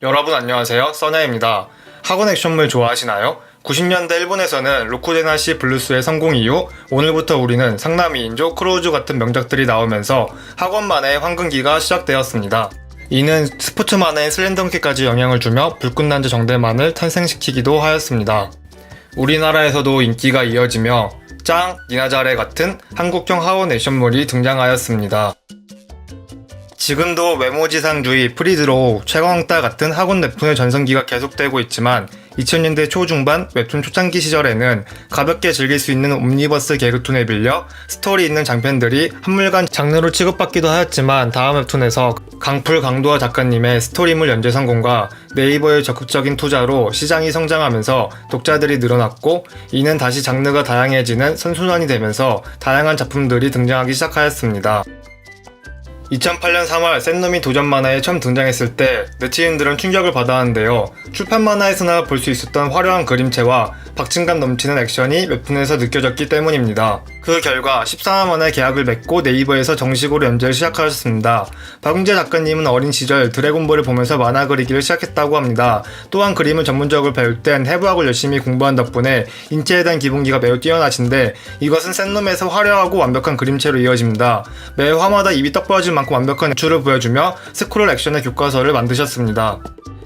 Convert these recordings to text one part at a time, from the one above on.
여러분 안녕하세요. 써나입니다. 학원 액션물 좋아하시나요? 90년대 일본에서는 로쿠데나시 블루스의 성공 이후 오늘부터 우리는 상남이 인조 크로우즈 같은 명작들이 나오면서 학원만의 황금기가 시작되었습니다. 이는 스포츠만의 슬램덩크까지 영향을 주며 불꽃난자 정대만을 탄생시키기도 하였습니다. 우리나라에서도 인기가 이어지며 짱, 니나자레 같은 한국형 하원 액션물이 등장하였습니다. 지금도 외모지상주의, 프리드로우, 최강왕따 같은 학원 웹툰의 전성기가 계속되고 있지만 2000년대 초중반 웹툰 초창기 시절에는 가볍게 즐길 수 있는 옴니버스 개그툰에 빌려 스토리 있는 장편들이 한물간 장르로 취급받기도 하였지만 다음 웹툰에서 강풀 강도화 작가님의 스토리물 연재 성공과 네이버의 적극적인 투자로 시장이 성장하면서 독자들이 늘어났고 이는 다시 장르가 다양해지는 선순환이 되면서 다양한 작품들이 등장하기 시작하였습니다. 2008년 3월 샌놈이 도전 만화에 처음 등장했을 때 네티즌들은 충격을 받았는데요. 출판 만화에서나 볼 수 있었던 화려한 그림체와 박진감 넘치는 액션이 웹툰에서 느껴졌기 때문입니다. 그 결과 14화 만에 계약을 맺고 네이버에서 정식으로 연재를 시작하셨습니다. 박웅재 작가님은 어린 시절 드래곤볼을 보면서 만화 그리기를 시작했다고 합니다. 또한 그림을 전문적으로 배울 땐 해부학을 열심히 공부한 덕분에 인체에 대한 기본기가 매우 뛰어나신데 이것은 샌놈에서 화려하고 완벽한 그림체로 이어집니다. 매 화마다 입이 떡 벌어질 만큼 완벽한 연출을 보여주며 스크롤 액션의 교과서를 만드셨습니다.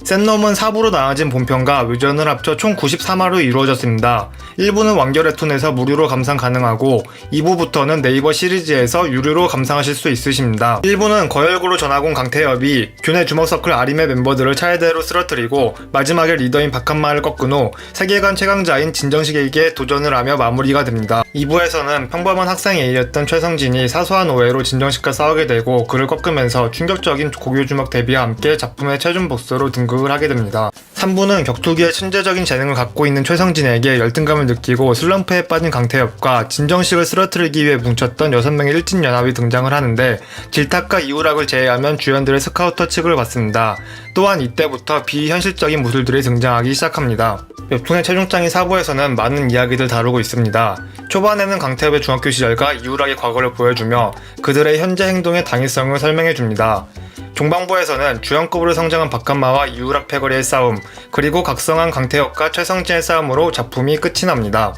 샌놈은 4부로 나눠진 본편과 외전을 합쳐 총 93화로 이루어졌습니다. 1부는 완결 웹툰에서 무료로 감상 가능하고 2부부터는 네이버 시리즈에서 유료로 감상하실 수 있으십니다. 1부는 거열구로 전학 온 강태엽이 교내 주먹서클 아림의 멤버들을 차례대로 쓰러뜨리고 마지막에 리더인 박한마를 꺾은 후 세계관 최강자인 진정식에게 도전을 하며 마무리가 됩니다. 2부에서는 평범한 학생 A였던 최성진이 사소한 오해로 진정식과 싸우게 되고 그를 꺾으면서 충격적인 고교 주먹 데뷔와 함께 작품의 최종 보스로 등극 을 하게 됩니다. 3부는 격투기에 천재적인 재능을 갖고 있는 최성진에게 열등감을 느끼고 슬럼프에 빠진 강태엽과 진정식을 쓰러뜨리기 위해 뭉쳤던 6명의 일진 연합이 등장을 하는데 질탁과 이우락을 제외하면 주연들의 스카우터 칙을 받습니다. 또한 이때부터 비현실적인 무술들이 등장하기 시작합니다. 웹툰의 최종장인 4부에서는 많은 이야기들 다루고 있습니다. 초반에는 강태엽의 중학교 시절과 이우락의 과거를 보여주며 그들의 현재 행동의 당위성을 설명해줍니다. 종방부에서는 주연급으로 성장한 박한마와 이우락 패거리의 싸움, 그리고 각성한 강태혁과 최성진의 싸움으로 작품이 끝이 납니다.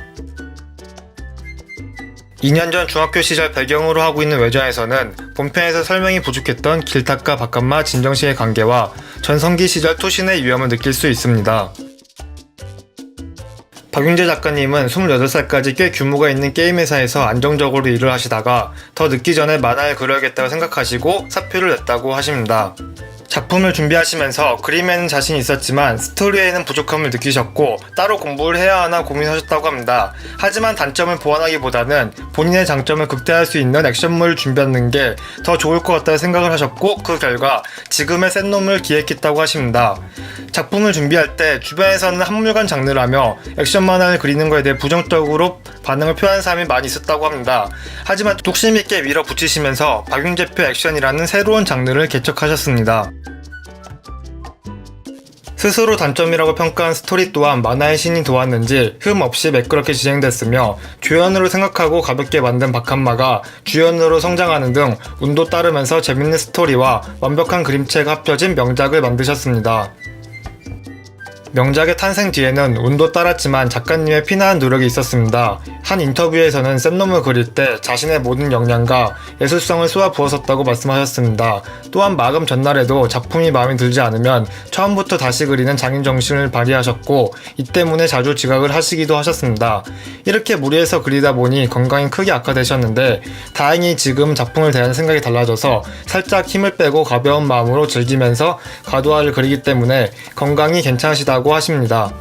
2년 전 중학교 시절 배경으로 하고 있는 외전에서는 본편에서 설명이 부족했던 길탁과 박한마 진정식의 관계와 전성기 시절 투신의 위험을 느낄 수 있습니다. 박윤재 작가님은 28살까지 꽤 규모가 있는 게임 회사에서 안정적으로 일을 하시다가 더 늦기 전에 만화를 그려야겠다고 생각하시고 사표를 냈다고 하십니다. 작품을 준비하시면서 그림에는 자신이 있었지만 스토리에는 부족함을 느끼셨고 따로 공부를 해야 하나 고민하셨다고 합니다. 하지만 단점을 보완하기보다는 본인의 장점을 극대화할 수 있는 액션물을 준비하는 게 더 좋을 것 같다는 생각을 하셨고 그 결과 지금의 센놈을 기획했다고 하십니다. 작품을 준비할 때 주변에서는 한물간 장르라며 액션 만화를 그리는 것에 대해 부정적으로 반응을 표하는 사람이 많이 있었다고 합니다. 하지만 독심 있게 밀어붙이시면서 박윤재표 액션이라는 새로운 장르를 개척하셨습니다. 스스로 단점이라고 평가한 스토리 또한 만화의 신이 도왔는지 흠 없이 매끄럽게 진행됐으며 주연으로 생각하고 가볍게 만든 박한마가 주연으로 성장하는 등 운도 따르면서 재밌는 스토리와 완벽한 그림체가 합쳐진 명작을 만드셨습니다. 명작의 탄생 뒤에는 운도 따랐지만 작가님의 피나한 노력이 있었습니다. 한 인터뷰에서는 샘놈을 그릴 때 자신의 모든 역량과 예술성을 쏟아 부었었다고 말씀하셨습니다. 또한 마감 전날에도 작품이 마음에 들지 않으면 처음부터 다시 그리는 장인 정신을 발휘하셨고 이 때문에 자주 지각을 하시기도 하셨습니다. 이렇게 무리해서 그리다 보니 건강이 크게 악화되셨는데 다행히 지금 작품을 대하는 생각이 달라져서 살짝 힘을 빼고 가벼운 마음으로 즐기면서 가도화를 그리기 때문에 건강이 괜찮으시다고 하십니다.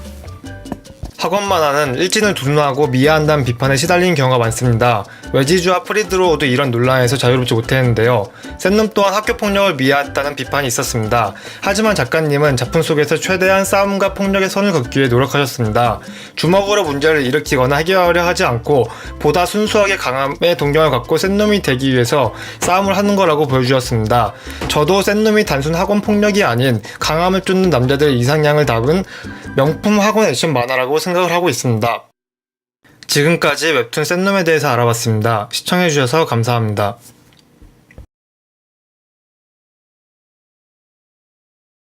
학원 만화는 일진을 두둔하고 미화한다는 비판에 시달리는 경우가 많습니다. 외지주와 프리드로우도 이런 논란에서 자유롭지 못했는데요. 샌놈 또한 학교 폭력을 미화했다는 비판이 있었습니다. 하지만 작가님은 작품 속에서 최대한 싸움과 폭력의 선을 긋기 위해 노력하셨습니다. 주먹으로 문제를 일으키거나 해결하려 하지 않고 보다 순수하게 강함의 동경을 갖고 샌놈이 되기 위해서 싸움을 하는 거라고 보여주셨습니다. 저도 샌놈이 단순 학원 폭력이 아닌 강함을 쫓는 남자들의 이상향을 담은 명품 학원 액션 만화라고 생각을 하고 있습니다. 지금까지 웹툰 샌놈에 대해서 알아봤습니다. 시청해주셔서 감사합니다.